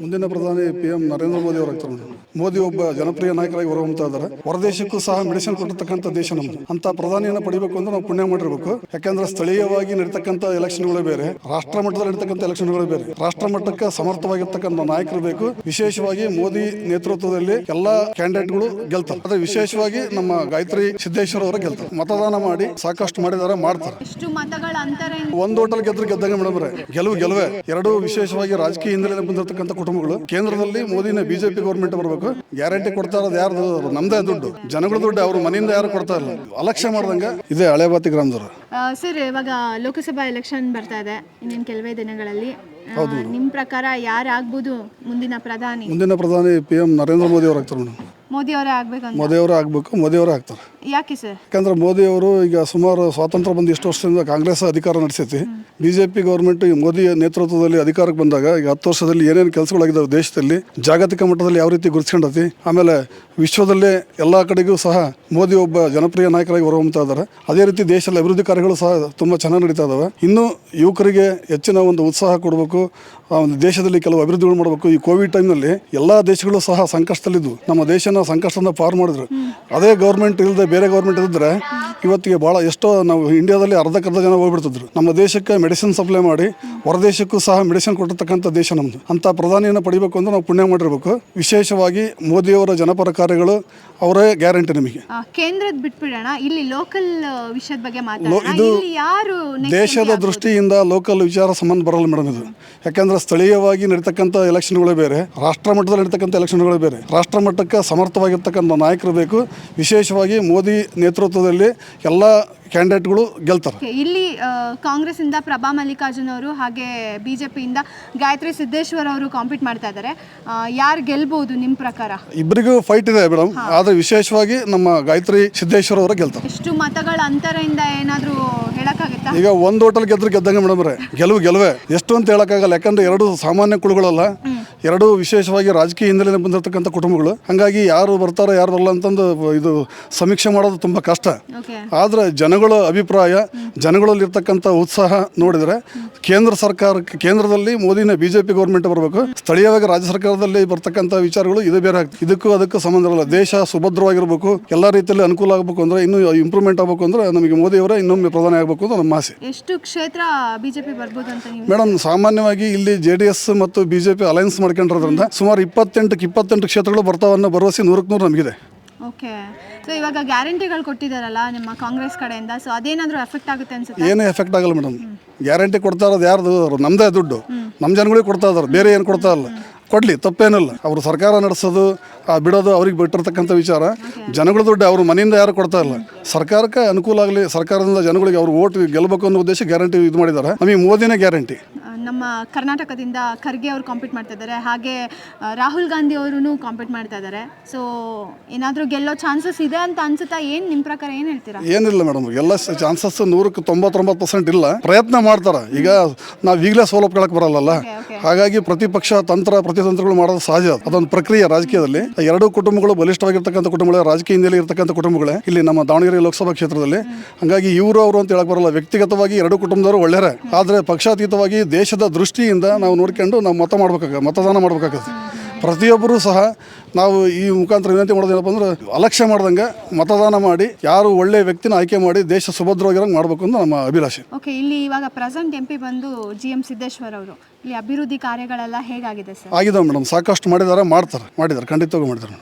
ಮುಂದಿನ ಪ್ರಧಾನಿ P M Narendra Modi ಅವರು ಆಗ್ತಾರೆ ಮೋದಿ ಒಬ್ಬ ಜನಪ್ರಿಯ ನಾಯಕರಾಗಿ ಹೊರಹೊಮ್ತಾ ಇದ್ದಾರೆ. ಹೊರದೇಶಕ್ಕೂ ಸಹ ಮೆಡಿಸಿನ್ ಕೊಟ್ಟಿರ್ತಕ್ಕಂಥ ದೇಶ ನಮ್ದು. ಅಂತ ಪ್ರಧಾನಿಯನ್ನ ಪಡಿಬೇಕು ಅಂದ್ರೆ ನಾವು ಪುಣ್ಯ ಮಾಡಿರ್ಬೇಕು. ಯಾಕಂದ್ರೆ ಸ್ಥಳೀಯವಾಗಿ ನಡೀತಕ್ಕಂಥ ಎಲೆಕ್ಷನ್ಗಳು ಬೇರೆ ರಾಷ್ಟ್ರ ಮಟ್ಟದಲ್ಲಿ ನಡೀತಕ್ಕಂಥ ಎಲೆಕ್ಷನ್ಗಳು ಬೇರೆ. ರಾಷ್ಟ್ರ ಮಟ್ಟಕ್ಕೆ ಸಮರ್ಥವಾಗಿರ್ತಕ್ಕಂಥ ನಾಯಕರು ಬೇಕು. ವಿಶೇಷವಾಗಿ ಮೋದಿ ನೇತೃತ್ವದಲ್ಲಿ ಎಲ್ಲಾ ಕ್ಯಾಂಡಿಡೇಟ್ಗಳು ಗೆಲ್ತಾರೆ. ಅದೇ ವಿಶೇಷವಾಗಿ ನಮ್ಮ ಗಾಯತ್ರಿ ಸಿದ್ದೇಶ್ವರ ಅವರು ಗೆಲ್ತಾರೆ. ಮತದಾನ ಮಾಡಿ ಸಾಕಷ್ಟು ಮಾಡಿದಾರೆ ಮಾಡ್ತಾರೆ. ಒಂದು ಹೋಟೆಲ್ ಗೆದ್ರೆ ಗೆದ್ದಂಗೆ ಮೇಡಮ್ ಗೆಲುವು ಗೆಲುವೆ. ಎರಡು ವಿಶೇಷವಾಗಿ ರಾಜಕೀಯ ಹಿನ್ನೆಲೆ ಬಂದಿರತಕ್ಕಂಥ ಕುಟುಂಬಗಳು. ಕೇಂದ್ರದಲ್ಲಿ ಮೋದಿನ ಬಿಜೆಪಿ ಗೌರ್ಮೆಂಟ್ ಬರಬೇಕು. ಗ್ಯಾರಂಟಿ ಕೊಡ್ತಾ ಇರೋದು ಯಾರ್ದು? ನಮ್ದೇ ದುಡ್ಡು. ಜನಗಳ ದುಡ್ಡು ಅವ್ರ ಮನೆಯಿಂದ ಯಾರು ಕೊಡ್ತಾ ಇಲ್ಲ. ಅಲಕ್ಷ್ಯ ಮಾಡ್ದಂಗ ಇದೆ ಹಳೆ ಬಾತಿ ಗ್ರಾಮದವರು. ಸರ್ ಇವಾಗ ಲೋಕಸಭಾ ಎಲೆಕ್ಷನ್ ಬರ್ತಾ ಇದೆ ಇನ್ನೇನು ಕೆಲವೇ ದಿನಗಳಲ್ಲಿ. ನಿಮ್ಮ ನಿಮ್ ಪ್ರಕಾರ ಯಾರಾಗ್ಬೋದು ಮುಂದಿನ ಪ್ರಧಾನಿ? ಮುಂದಿನ ಪ್ರಧಾನಿ ಪಿ ಎಂ ನರೇಂದ್ರ ಮೋದಿ ಅವರು ಆಗ್ತಾರೆ ಮೇಡಮ್. ಮೋದಿ ಅವರೇ ಆಗ್ಬೇಕು ಮೋದಿ ಅವರೇ ಆಗ್ಬೇಕು ಮೋದಿ ಅವರೇ ಆಗ್ತಾರೆ. ಯಾಕೆ ಸರ್? ಯಾಕಂದ್ರೆ ಮೋದಿ ಅವರು ಈಗ ಸುಮಾರು ಸ್ವಾತಂತ್ರ್ಯ ಬಂದು ಇಷ್ಟು ವರ್ಷದಿಂದ ಕಾಂಗ್ರೆಸ್ ಅಧಿಕಾರ ನಡೆಸೈತಿ. ಬಿಜೆಪಿ ಗೌರ್ಮೆಂಟ್ ಈ ಮೋದಿ ನೇತೃತ್ವದಲ್ಲಿ ಅಧಿಕಾರಕ್ಕೆ ಬಂದಾಗ ಈಗ ಹತ್ತು ವರ್ಷದಲ್ಲಿ ಏನೇನು ಕೆಲಸಗಳಾಗಿದ್ದಾವೆ ದೇಶದಲ್ಲಿ ಜಾಗತಿಕ ಮಟ್ಟದಲ್ಲಿ ಯಾವ ರೀತಿ ಗುರುತಿಸ್ಕೊಂಡತಿ ಆಮೇಲೆ ವಿಶ್ವದಲ್ಲೇ ಎಲ್ಲ ಕಡೆಗೂ ಸಹ ಮೋದಿ ಒಬ್ಬ ಜನಪ್ರಿಯ ನಾಯಕರಾಗಿ ಹೊರಹೊಮ್ತಾ ಇದ್ದಾರೆ. ಅದೇ ರೀತಿ ದೇಶದಲ್ಲಿ ಅಭಿವೃದ್ಧಿ ಕಾರ್ಯಗಳು ಸಹ ತುಂಬ ಚೆನ್ನಾಗಿ ನಡೀತಾ ಇದಾವೆ. ಇನ್ನು ಯುವಕರಿಗೆ ಹೆಚ್ಚಿನ ಒಂದು ಉತ್ಸಾಹ ಕೊಡಬೇಕು ಆ ಒಂದು ದೇಶದಲ್ಲಿ ಕೆಲವು ಅಭಿವೃದ್ಧಿಗಳು ಮಾಡಬೇಕು. ಈ ಕೋವಿಡ್ ಟೈಮ್ನಲ್ಲಿ ಎಲ್ಲ ದೇಶಗಳು ಸಹ ಸಂಕಷ್ಟದಲ್ಲಿದ್ದು ನಮ್ಮ ದೇಶನ ಸಂಕಷ್ಟದಿಂದ ಪಾರು ಮಾಡಿದ್ರು. ಅದೇ ಗೌರ್ಮೆಂಟ್ ಇಲ್ಲದೆ ಬೇರೆ ಗೌರ್ಮೆಂಟ್ ಇದ್ದರೆ ಇವತ್ತಿಗೆ ಭಾಳ ಎಷ್ಟೋ ನಾವು ಇಂಡಿಯಾದಲ್ಲಿ ಅರ್ಧಕ್ಕರ್ಧ ಜನ ಹೋಗ್ಬಿಡ್ತಿದ್ರು. ನಮ್ಮ ದೇಶಕ್ಕೆ ಮೆಡಿಸಿನ್ ಸಪ್ಲೈ ಮಾಡಿ ಹೊರದೇಶಕ್ಕೂ ಸಹ ಮೆಡಿಸಿನ್ ಕೊಟ್ಟಿರ್ತಕ್ಕಂಥ ದೇಶ ನಮ್ಮದು ಅಂತ ಪ್ರಧಾನಿಯನ್ನು ಪಡಿಬೇಕು ಅಂದ್ರೆ ನಾವು ಪುಣ್ಯ ಮಾಡಿರಬೇಕು. ವಿಶೇಷವಾಗಿ ಮೋದಿಯವರ ಜನಪರ ಕಾರ್ಯಗಳು ಅವರೇ ಗ್ಯಾರಂಟಿ ನಮಗೆ. ಕೇಂದ್ರದ ಬಿಟ್ಬಿಡೋಣ. ಇಲ್ಲಿ ಲೋಕಲ್ ವಿಷಯದ ಬಗ್ಗೆ ಮಾತಾಡೋಣ. ಇದು ಯಾರು ದೇಶದ ದೃಷ್ಟಿಯಿಂದ ಲೋಕಲ್ ವಿಚಾರ ಸಂಬಂಧ ಬರಲ್ಲ ಮೇಡಮ್ ಇದು. ಯಾಕಂದ್ರೆ ಸ್ಥಳೀಯವಾಗಿ ನಡೀತಕ್ಕಂಥ ಎಲೆಕ್ಷನ್ಗಳೇ ಬೇರೆ ರಾಷ್ಟ್ರ ಮಟ್ಟದಲ್ಲಿ ನಡೀತಕ್ಕಂಥ ಎಲೆಕ್ಷನ್ಗಳೇ ಬೇರೆ. ರಾಷ್ಟ್ರ ಮಟ್ಟಕ್ಕೆ ಸಮರ್ಥವಾಗಿರ್ತಕ್ಕಂಥ ನಾಯಕರು ಬೇಕು. ವಿಶೇಷವಾಗಿ ಮೋದಿ ನೇತೃತ್ವದಲ್ಲಿ ಎಲ್ಲ ಕ್ಯಾಂಡಿಡೇಟ್ಗಳು ಗೆಲ್ತಾರೆ. ಇಲ್ಲಿ ಕಾಂಗ್ರೆಸ್ ಕಾಂಗ್ರೆಸ್ಸಿಂದ ಪ್ರಭಾ ಮಲ್ಲಿಕಾರ್ಜುನ್ ಅವರು ಹಾಗೆ ಪಿಯಿಂದ ಗಾಯತ್ರಿ ಸಿದ್ದೇಶ್ವರ್ ಅವರು ಕಾಂಪೀಟ್ ಮಾಡ್ತಾ ಇದ್ದಾರೆ. ಯಾರು ಗೆಲ್ಬಹುದು ನಿಮ್ಮ ಪ್ರಕಾರ? ಇಬ್ಬರಿಗೂ ಫೈಟ್ ಇದೆ ಮೇಡಮ್ ಆದರೆ ವಿಶೇಷವಾಗಿ ನಮ್ಮ ಗಾಯತ್ರಿ ಸಿದ್ದೇಶ್ವರ ಅವರು ಗೆಲ್ತಾರೆ. ಎಷ್ಟು ಮತಗಳ ಅಂತರದಿಂದ ಏನಾದರೂ ಹೇಳಕ್ಕಾಗತ್ತಾ? ಈಗ ಒಂದು ಹೋಟೆಲ್ ಗೆದ್ರೆ ಗೆದ್ದಂಗೆ ಮೇಡಮ್ ಗೆಲುವು ಗೆಲುವೆ. ಎಷ್ಟು ಅಂತ ಹೇಳಕ್ಕಾಗಲ್ಲ. ಯಾಕಂದ್ರೆ ಎರಡು ಸಾಮಾನ್ಯ ಕುಳುಗಳಲ್ಲ ಎರಡು ವಿಶೇಷವಾಗಿ ರಾಜಕೀಯ ಹಿನ್ನೆಲೆ ಬಂದಿರತಕ್ಕಂಥ ಕುಟುಂಬಗಳು. ಹಂಗಾಗಿ ಯಾರು ಬರ್ತಾರೋ ಯಾರು ಬರಲ್ಲ ಅಂತಂದು ಇದು ಸಮೀಕ್ಷೆ ಮಾಡೋದು ತುಂಬ ಕಷ್ಟ. ಆದರೆ ಜನಗಳ ಅಭಿಪ್ರಾಯ ಜನಗಳಲ್ಲಿರ್ತಕ್ಕಂಥ ಉತ್ಸಾಹ ನೋಡಿದರೆ ಕೇಂದ್ರ ಸರ್ಕಾರಕ್ಕೆ ಕೇಂದ್ರದಲ್ಲಿ ಮೋದಿನ ಬಿ ಜೆ ಪಿ ಗೌರ್ಮೆಂಟ್ ಬರಬೇಕು. ಸ್ಥಳೀಯವಾಗಿ ರಾಜ್ಯ ಸರ್ಕಾರದಲ್ಲಿ ಬರ್ತಕ್ಕಂಥ ವಿಚಾರಗಳು ಇದು ಬೇರೆ ಆಗ್ತದೆ. ಇದಕ್ಕೂ ಅದಕ್ಕೂ ಸಂಬಂಧ ಇರಲ್ಲ. ದೇಶ ಸುಭದ್ರವಾಗಿರಬೇಕು ಎಲ್ಲ ರೀತಿಯಲ್ಲಿ ಅನುಕೂಲ ಆಗಬೇಕು ಅಂದರೆ ಇನ್ನೂ ಇಂಪ್ರೂವ್ಮೆಂಟ್ ಆಗಬೇಕು ಅಂದರೆ ನಮಗೆ ಮೋದಿಯವರೇ ಇನ್ನೊಮ್ಮೆ ಪ್ರಧಾನಿ ಆಗಬೇಕು ಅಂತ ನಮ್ಮ ಆಸೆ. ಎಷ್ಟು ಕ್ಷೇತ್ರ ಬಿಜೆಪಿ ಬರ್ಬೋದು ಅಂತ ಮೇಡಮ್ ಸಾಮಾನ್ಯವಾಗಿ ಇಲ್ಲಿ ಜೆ ಡಿ ಎಸ್ ಮತ್ತು ಬಿಜೆಪಿ ಅಲೈನ್ಸ್ ಮಾಡ್ಕೊಂಡಿರೋದ್ರಿಂದ ಸುಮಾರು ಇಪ್ಪತ್ತೆಂಟಕ್ಕೆ ಇಪ್ಪತ್ತೆಂಟು ಕ್ಷೇತ್ರಗಳು ಬರ್ತಾವನ್ನೋ ಭರವಸೆ ನೂರಕ್ಕೆ ನೂರು ನಮಗಿದೆ. ಓಕೆ. ಸೊ ಇವಾಗ ಗ್ಯಾರಂಟಿಗಳು ಕೊಟ್ಟಿದ್ದಾರಲ್ಲ ನಿಮ್ಮ ಕಾಂಗ್ರೆಸ್ ಕಡೆಯಿಂದ. ಸೊ ಅದೇನಾದರೂ ಎಫೆಕ್ಟ್ ಆಗುತ್ತೆ ಅನ್ಸುತ್ತೆ? ಏನು ಎಫೆಕ್ಟ್ ಆಗಲ್ಲ ಮೇಡಮ್ ಗ್ಯಾರಂಟಿ ಕೊಡ್ತಾ ಇರೋದು ಯಾರ್ದು? ನಮ್ಮದೇ ದುಡ್ಡು. ನಮ್ಮ ಜನಗಳಿಗೆ ಕೊಡ್ತಾ ಇದ್ದಾರೆ. ಬೇರೆ ಏನು ಕೊಡ್ತಾ ಇಲ್ಲ. ಕೊಡಲಿ ತಪ್ಪೇನಿಲ್ಲ. ಅವರು ಸರ್ಕಾರ ನಡೆಸೋದು ಆ ಬಿಡೋದು ಅವ್ರಿಗೆ ಬಿಟ್ಟಿರ್ತಕ್ಕಂಥ ವಿಚಾರ. ಜನಗಳ ದುಡ್ಡು ಅವ್ರ ಮನೆಯಿಂದ ಯಾರು ಕೊಡ್ತಾ ಇಲ್ಲ. ಸರ್ಕಾರಕ್ಕೆ ಅನುಕೂಲ ಆಗಲಿ ಸರ್ಕಾರದಿಂದ ಜನಗಳಿಗೆ ಅವ್ರು ಓಟ್ ಗೆಲ್ಲಬೇಕು ಅನ್ನೋ ಉದ್ದೇಶ ಗ್ಯಾರಂಟಿ ಇದು ಮಾಡಿದ್ದಾರೆ. ನಮಗೆ ಮೋದಿನೇ ಗ್ಯಾರಂಟಿ ನಮ್ಮ ಕರ್ನಾಟಕದಿಂದ ಖರ್ಗೆ ಅವರು ಕಾಂಪೀಟ್ ಮಾಡ್ತಾ ಇದ್ದಾರೆ. ಹಾಗೆ ರಾಹುಲ್ ಗಾಂಧಿ ಅವರು ಕಾಂಪೀಟ್ ಮಾಡ್ತಾ ಇದ್ದಾರೆ. ಸೊ ಏನಾದರೂ ಗೆಲ್ಲೋ ಚಾನ್ಸಸ್ ಇದೆ ಅಂತ ಅನ್ಸುತ್ತಾ? ಏನು ನಿಮ್ಮ ಪ್ರಕಾರ ಏನು ಹೇಳ್ತೀರಾ? ಏನಿಲ್ಲ ಮೇಡಮ್ ಎಲ್ಲ ಚಾನ್ಸಸ್ ನೂರಕ್ಕೆ ತೊಂಬತ್ತೊಂಬತ್ತು ಪರ್ಸೆಂಟ್ ಇಲ್ಲ. ಪ್ರಯತ್ನ ಮಾಡ್ತಾರೆ. ಈಗ ನಾವು ಈಗಲೇ ಸೋಲಪ್ಕೊಳಕ್ ಬರಲ್ಲಲ್ಲ? ಓಕೆ ಹಾಗಾಗಿ ಪ್ರತಿಪಕ್ಷ ತಂತ್ರ ಪ್ರತಿತಂತ್ರಗಳು ಮಾಡೋದು ಸಹಜ. ಅದೊಂದು ಪ್ರಕ್ರಿಯೆ ರಾಜಕೀಯದಲ್ಲಿ. ಎರಡು ಕುಟುಂಬಗಳು ಬಲಿಷ್ಠವಾಗಿರ್ತಕ್ಕಂಥ ಕುಟುಂಬಗಳು ರಾಜಕೀಯ ಹಿನ್ನೆಲೆ ಇರ್ತಕ್ಕಂಥ ಕುಟುಂಬಗಳೇ. ಇಲ್ಲಿ ನಮ್ಮ ದಾವಣಗೆರೆ ಲೋಕಸಭಾ ಕ್ಷೇತ್ರದಲ್ಲಿ. ಹಾಗಾಗಿ ಇವರು ಅವರು ಅಂತ ಹೇಳಕ್ ಬರಲ್ಲ. ವ್ಯಕ್ತಿಗತವಾಗಿ ಎರಡು ಕುಟುಂಬದವರು ಒಳ್ಳೆಯರೇ. ಆದರೆ ಪಕ್ಷಾತೀತವಾಗಿ ದೇಶದ ದೃಷ್ಟಿಯಿಂದ ನಾವು ನೋಡ್ಕೊಂಡು ನಾವು ಮತ ಮಾಡ್ಬೇಕಾಗ ಮತದಾನ ಮಾಡ್ಬೇಕಾಗತ್ತೆ. ಪ್ರತಿಯೊಬ್ಬರೂ ಸಹ ನಾವು ಈ ಮುಖಾಂತರ ವಿನಂತಿ ಮಾಡೋದೇನಪ್ಪ ಅಂದ್ರೆ ಅಲಕ್ಷ್ಯ ಮಾಡ್ದಂಗೆ ಮತದಾನ ಮಾಡಿ ಯಾರು ಒಳ್ಳೆಯ ವ್ಯಕ್ತಿನ ಆಯ್ಕೆ ಮಾಡಿ ದೇಶ ಸುಭದ್ರವಾಗಿರಂಗೆ ಮಾಡಬೇಕು ಅಂತ ನಮ್ಮ ಅಭಿಲಾಷೆ. ಓಕೆ ಇಲ್ಲಿ ಇವಾಗ ಪ್ರೆಸೆಂಟ್ ಎಂ ಪಿ ಬಂದು ಜಿ ಎಂ ಸಿದ್ದೇಶ್ವರ್ ಅವರು ಇಲ್ಲಿ ಅಭಿವೃದ್ಧಿ ಕಾರ್ಯಗಳೆಲ್ಲ ಹೇಗಾಗಿದೆ ಸರ್? ಆಗಿದೆ ಮೇಡಮ್ ಸಾಕಷ್ಟು ಮಾಡಿದ್ದಾರೆ ಮಾಡ್ತಾರೆ ಮಾಡಿದ್ದಾರೆ ಖಂಡಿತವಾಗಿ ಮಾಡಿದ್ದಾರೆ